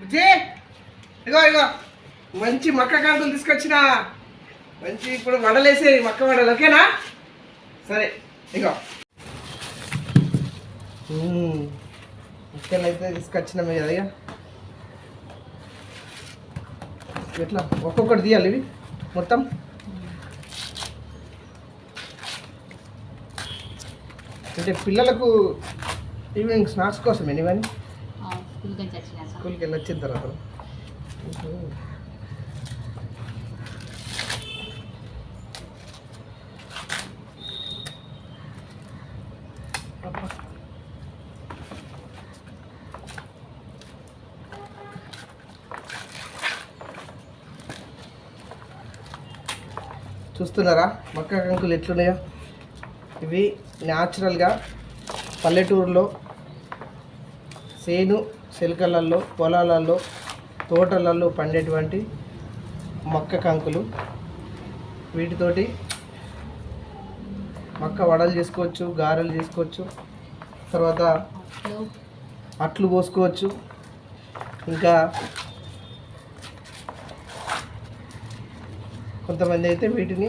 బుజ్జి! ఇగో ఇగో. మంచి మక్క కాకులు తీసుకొచ్చిన. మంచి ఇప్పుడు వడలేసే మక్క వడలు ఓకేనా? సరే ఇగో. ముక్కలు అయితే తీసుకొచ్చినాం కదా ఎట్లా? ఒక్కొక్కటి తీయాలి ఇవి మొత్తం? అంటే పిల్లలకు ఈవినింగ్ స్నాక్స్ కోసం ఇవన్నీ? స్కూల్కి వెళ్ళి వచ్చిన తర్వాత చూస్తున్నారా? మక్క కంకులు ఎట్లున్నాయో? ఇవి న్యాచురల్గా పల్లెటూరులో సేను చిలకలలో పొలాలలో తోటలలో పండేటువంటి మక్క కంకులు. వీటితోటి మక్క వడలు చేసుకోవచ్చు గారెలు చేసుకోవచ్చు తర్వాత అట్లు పోసుకోవచ్చు. ఇంకా కొంతమంది అయితే వీటిని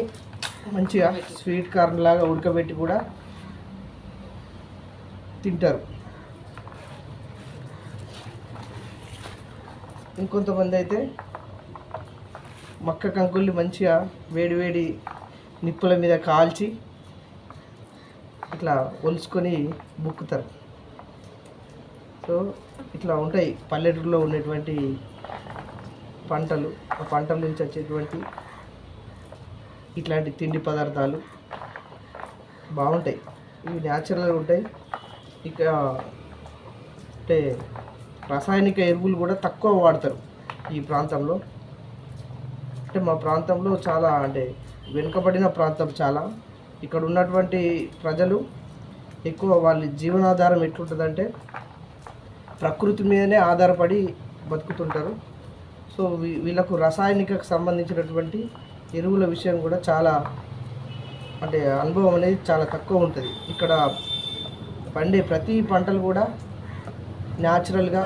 మంచిగా స్వీట్ కార్న్ లాగా ఉడకబెట్టి కూడా తింటారు. ఇంకొంతమంది అయితే మక్క కంకుల్ని మంచిగా వేడివేడి నిప్పుల మీద కాల్చి ఇట్లా ఒలుచుకొని బుక్కుతారు. సో ఇట్లా ఉంటాయి పల్లెటూరులో ఉండేటువంటి పంటలు. ఆ పంటల నుంచి వచ్చేటువంటి ఇట్లాంటి తిండి పదార్థాలు బాగుంటాయి. ఇవి న్యాచురల్గా ఉంటాయి. ఇక అంటే రసాయనిక ఎరువులు కూడా తక్కువ వాడతారు ఈ ప్రాంతంలో. అంటే మా ప్రాంతంలో చాలా అంటే వెనుకబడిన ప్రాంతం చాలా. ఇక్కడ ఉన్నటువంటి ప్రజలు ఎక్కువ వాళ్ళ జీవనాధారం ఎట్లుంటుందంటే ప్రకృతి మీదనే ఆధారపడి బతుకుతుంటారు. సో వీ- వీళ్ళకు రసాయనికకు సంబంధించినటువంటి ఎరువుల విషయం కూడా చాలా అంటే అనుభవం అనేది చాలా తక్కువ ఉంటుంది. ఇక్కడ పండే ప్రతి పంటలు కూడా న్యాచురల్గా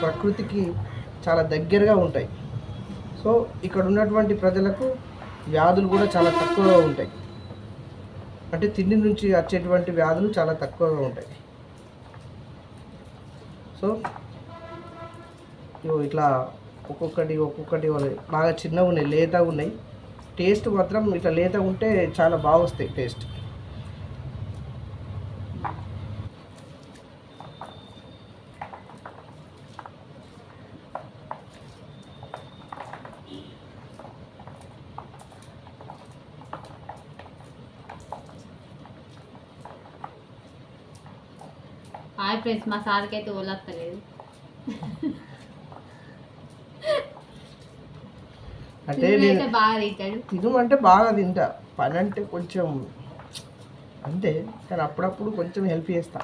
ప్రకృతికి చాలా దగ్గరగా ఉంటాయి. సో ఇక్కడ ఉన్నటువంటి ప్రజలకు వ్యాధులు కూడా చాలా తక్కువగా ఉంటాయి. అంటే తిండి నుంచి వచ్చేటువంటి వ్యాధులు చాలా తక్కువగా ఉంటాయి. సో ఇగో ఇట్లా ఒక్కొక్కటి ఒక్కొక్కటి బాగా చిన్నగా ఉన్నాయి లేతగా ఉన్నాయి. టేస్ట్ మాత్రం ఇట్లా లేతగా ఉంటే చాలా బాగా వస్తాయి టేస్ట్. హాయ్ ఫ్రెండ్స్ మా సార్కి అయితే ఓలత్తలేదు అంటే బాగా తింటాడు. తినమంటే బాగా తింటా. పని అంటే కొంచెం అంతే కానీ అప్పుడప్పుడు కొంచెం హెల్ప్ చేస్తా.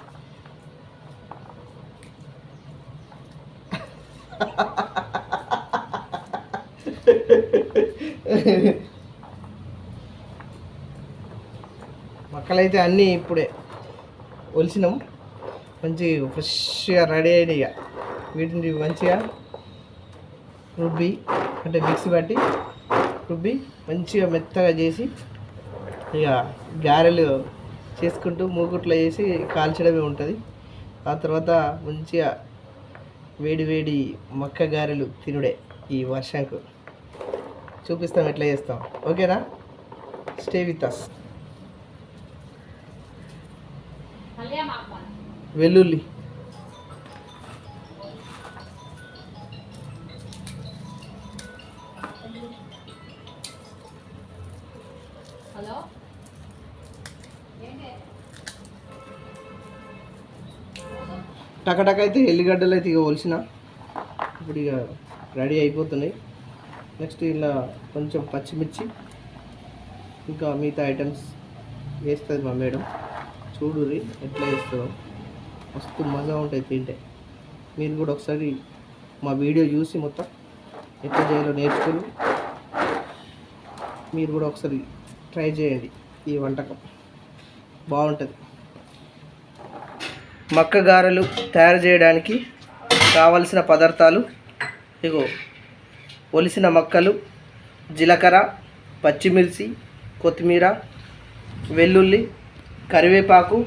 మొక్కలైతే అన్నీ ఇప్పుడే ఒలిసినాం. మంచి ఫ్రెష్గా రెడీ అయిన ఇక. వీటిని మంచిగా. రుబ్బి అంటే మిక్సీ పట్టి రుబ్బి మంచిగా మెత్తగా చేసి ఇక గారెలు చేసుకుంటూ మూకుట్లో చేసి కాల్చడమే ఉంటుంది. ఆ తర్వాత మంచిగా వేడి వేడి మక్క గారెలు తినుడే ఈ వర్షంకు. చూపిస్తాం ఎట్లా చేస్తాం. ఓకేనా? స్టే విత్ అస్ వెల్లుల్లి. హలో? టకటక అయితే ఎల్లిగడ్డలు అయితే ఇక ఒలిసిన. ఇప్పుడు ఇక రెడీ అయిపోతున్నాయి. నెక్స్ట్ ఇలా కొంచెం పచ్చిమిర్చి ఇంకా మిగతా ఐటమ్స్ వేస్తుంది మా మేడం. చూడుర్రి ఎట్లా వేస్తుందో మస్తు మజా ఉంటుంది తింటే. మీరు కూడా ఒకసారి మా వీడియో చూసి మొత్తం ఎట్లా చేయాలో నేర్చుకుని మీరు కూడా ఒకసారి ట్రై చేయండి ఈ వంటకం. బాగుంటుంది. మక్క గారెలు తయారు చేయడానికి కావలసిన పదార్థాలు ఇగో ఒలిసిన మక్కలు జీలకర్ర పచ్చిమిర్చి కొత్తిమీర వెల్లుల్లి కరివేపాకు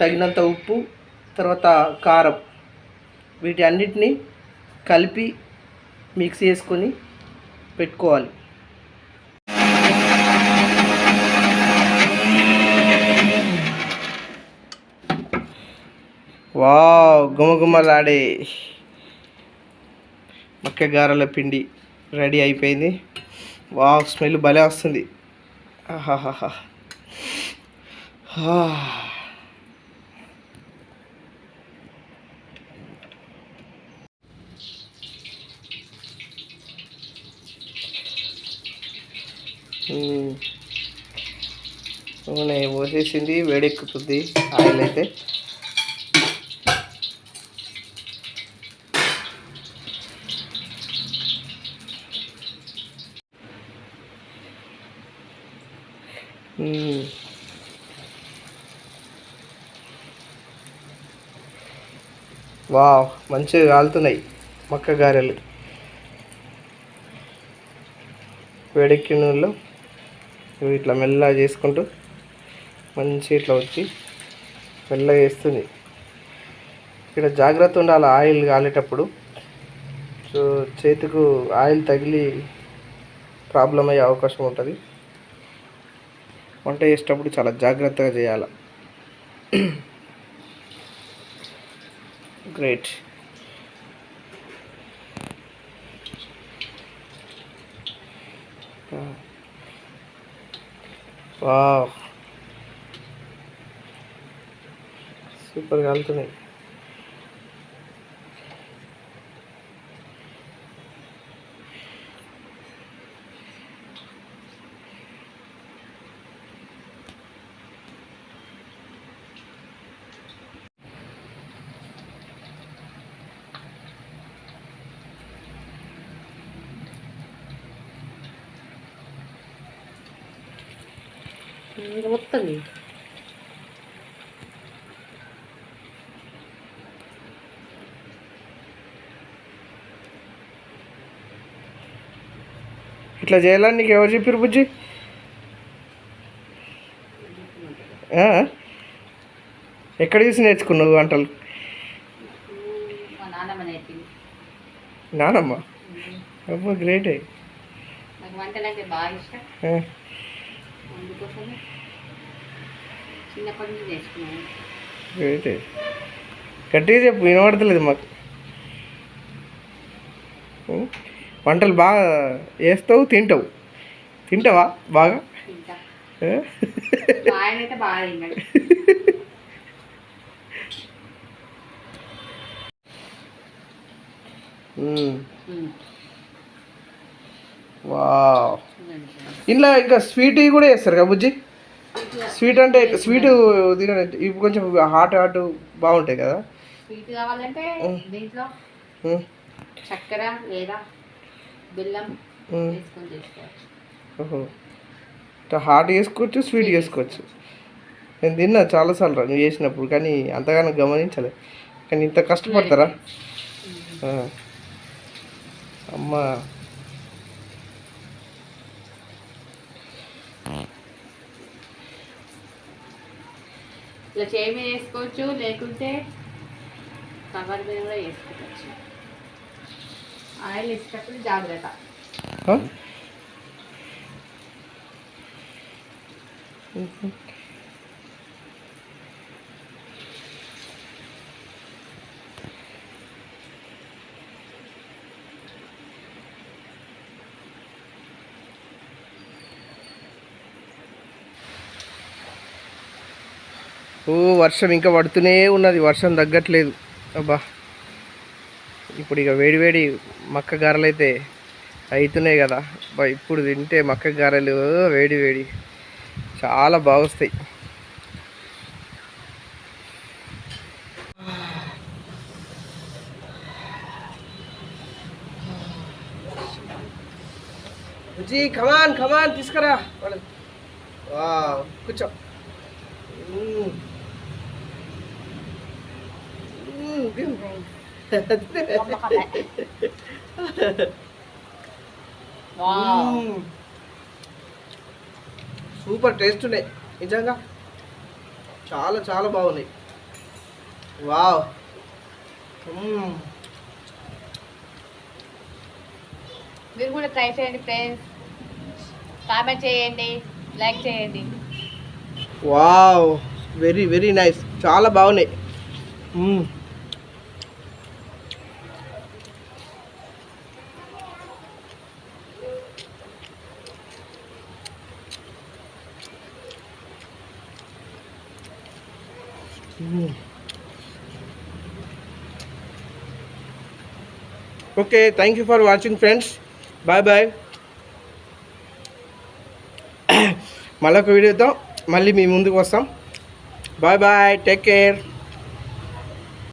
తగినంత ఉప్పు తర్వాత కారం. వీటి అన్నిటినీ కలిపి మిక్స్ చేసుకొని పెట్టుకోవాలి. వావ్ గుమగుమలాడే మక్క గారెల పిండి రెడీ అయిపోయింది. వావ్ స్మెల్ భలే వస్తుంది. ఆహాహాహా. నూనె పోసేసింది వేడెక్కుతుంది ఆయిల్ అయితే. వా వావ్ మంచిగా కాలుతున్నాయి మక్క గారెలు. వేడెక్కిన నూనెలో ఇట్లా మెల్లగా చేసుకుంటూ మంచి ఇట్లా వచ్చి మెల్లగా వేస్తుంది ఇక్కడ జాగ్రత్త ఉండాలి ఆయిల్ కాలేటప్పుడు. సో చేతికు ఆయిల్ తగిలి ప్రాబ్లం అయ్యే అవకాశం ఉంటుంది. వంట చేసేటప్పుడు చాలా జాగ్రత్తగా చేయాలి. గ్రేట్ సూపర్గా వెళ్తున్నాయి. కాలుతున్నాయి వస్తుంది ఇట్లా చేయాలని నీకు ఎవరు చెప్పారు బుజ్జి? ఎక్కడ చూసి నేర్చుకున్నావు వంటలు? నానమ్మ? అబ్బా గ్రేటే. నాకు వంటలు అంటే బాగా ఇష్టం. చిన్నప్పటి నుంచి నేర్చుకున్నాను. గ్రేటే గట్టిగా చెప్పు వినబడతలేదు మాకు? వంటలు బాగా వేస్తావు తింటావు? తింటావా బాగా? బాగా ఫ్రెండ్స్. ఇంట్లో ఇంకా స్వీట్ కూడా వేస్తారు కదా బుజ్జి? స్వీట్ అంటే స్వీట్ ఇవి కొంచెం హాట్ హాట్ బాగుంటాయి కదా? స్వీట్ కావాలంటే ఉమ్. దీంట్లో ఉం. చక్కెర లేదా బెల్లం ఓహో. హాట్ చేసుకోవచ్చు స్వీట్ చేసుకోవచ్చు. నేను తిన్నా చాలాసార్లు రా నువ్వు చేసినప్పుడు కానీ అంతగానో గమనించలే. కానీ ఇంత కష్టపడతారా. అమ్మా. ఇలా చేయి మీద వేసుకోవచ్చు లేకుంటే కవర్ మీద కూడా వేసుకోవచ్చు ఆయిల్ వేసేటప్పుడు జాగ్రత్త ఆ? ఓ వర్షం ఇంకా పడుతూనే ఉన్నది. వర్షం తగ్గట్లేదు. అబ్బా. ఇప్పుడు ఇక వేడివేడి మక్క గారెలు అయితే అవుతున్నాయి కదా. అబ్బా ఇప్పుడు తింటే మక్క గారెలు వేడి వేడి. చాలా బాగొస్తాయి. జీ కమాన్ కమాన్ తీసుకురా. కూర్చో. మ్మ్. సూపర్ టేస్ట్ ఉన్నాయి. నిజంగా చాలా చాలా బాగున్నాయి. వావ్. మీరు కూడా ట్రై చేయండి ఫ్రెండ్స్. కామెంట్ చేయండి లైక్ చేయండి. వావ్. Very very nice. చాలా బాగున్నాయి. Okay thank you for watching friends bye bye మళ్ళొక వీడియోతో మళ్ళీ మీ ముందుకు వస్తాం. Bye bye take care